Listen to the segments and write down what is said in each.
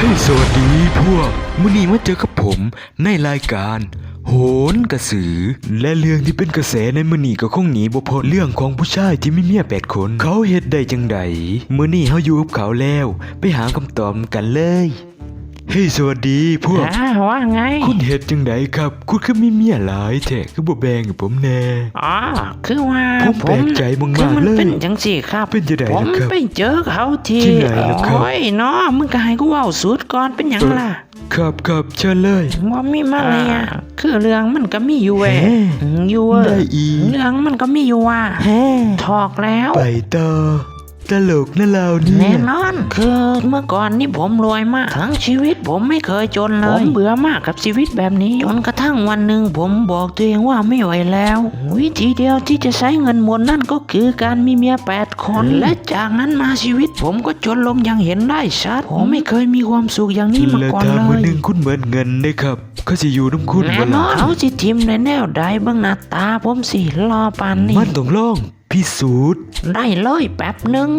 ให้สวัสดีพวกมื้อนี้มาเจอกับผมในรายการ โหนกระสือ และเรื่องที่เป็นกระแสในมื้อนี้ก็คงหนีบ่พ้นเรื่องของผู้ชายที่มีเมียแปดคน เขาเฮ็ดได้จังใดมื้อนี้เฮาอยู่กับเขาแล้ว ไปหาคำตอบกันเลย เฮ้ยสวัสดีพวก อ่าว่าไงคุณเฮ็ดจังไดครับ คุณคือมีเมียหลายแท้คือบ่แบ่งให้ผมแน่ อ๋อคือว่าผมแปลกใจมากๆคือมันเลยเป็นจังสี่ครับเป็นจังใดผมล่ะครับไปเจอเขาที่ที่ไหนล่ะครับ โอ้ยเนาะมึงก็ให้กูเว้าสูตรก่อนเป็นหยังล่ะครับครับเชิญเลย ว่ามีมาเลยอะคือเรื่องมันก็มีอยู่เว้ยแฮ่อืมอยู่เว้ยได้อีก เรื่องมันก็มีอยู่ว่าแฮ่ถอกแล้ว ไปต่อ ตลกนะเราเนี่แน่ยนอนคือเมื่อก่อนนี่ผมรวยมาก ทั้งชีวิตผมไม่เคยจนเลยผมเบื่อมากกับชีวิตแบบนี้จนกระทั่งวันหนึ่งผมบอกตัวเองว่าไม่ไหวแล้ว วิธีเดียวที่จะใช้เงินหมดนั่นก็คือการมีเมียแปดคน และจากนั้นมาชีวิต ผมก็จนลงอย่างเห็นได้ชัดผมไม่เคยมีความสุขอย่างนี้มาแล้วก่อนถ้าเลมื้อยหนึงคุณเหมือนเงินได้ครับเขาสิอยู่น้ำคุณแน่บ่นล่ะอนเขาสิทิมในแนวใดเบื้องหน้าตาผมสิรอปานนี้มันต้องลอง พิสูจน์ได้เลยแป๊บหนึ่ง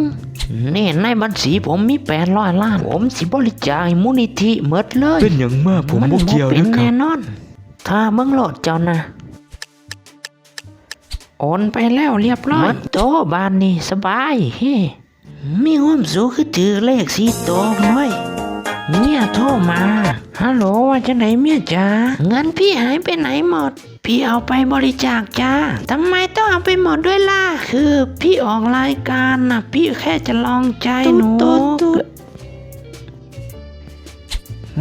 นี่ในบัญชีผมมีแปดร้อยล้าน ผมสิบริจาคให้มูลนิธิหมดเลย เป็นอย่างมากผมบ่เกี่ยวเป็นะนครัแน่บนอน ถ้าเบิ่งโหลดเจ้านะ โอนไปแล้วเรียบร้อยมัดโตบ้านนี่สบายเฮ้มีความสุขคือถือเลขสีโตด้วย เมียโทรมา ฮัลโหลว่าจะไหนเมียจ๋าเงินพี่หายไปไหนหมด พี่เอาไปบริจาคจ้าทำไมต้องเอาไปหมดด้วยล่ะ คือพี่ออกรายการน่ะพี่แค่จะลองใจหนู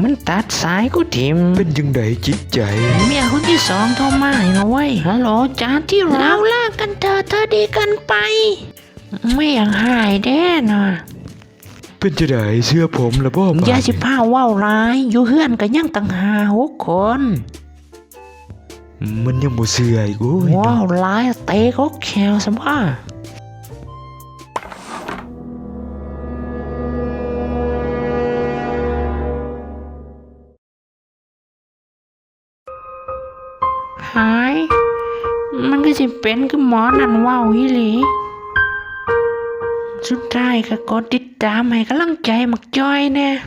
มันตัดสายกูทิม เป็นจังไดจิตใจ เมียคนที่สองโทรมาให้นะเว้ยฮัลโหลจ้าที่เราเลิกกันเธอะเธอดีกันไป ไม่อยากหายแน่นะ เป็นจังไดเสื้อผมละบ่บาดอย่าสิพาเว้าวร้ายอยู่เฮือนกันยังตั้งหาหกคน มันยังบ่เชื่ออีกโอ้ยว้าวร้ายเตะเขาแขวสบ้าหาย มันก็จะเป็นคือหมอนั่นว่าวอีหลี สุดท้ายก็กดติดตามให้กำลังใจมักจอยแน่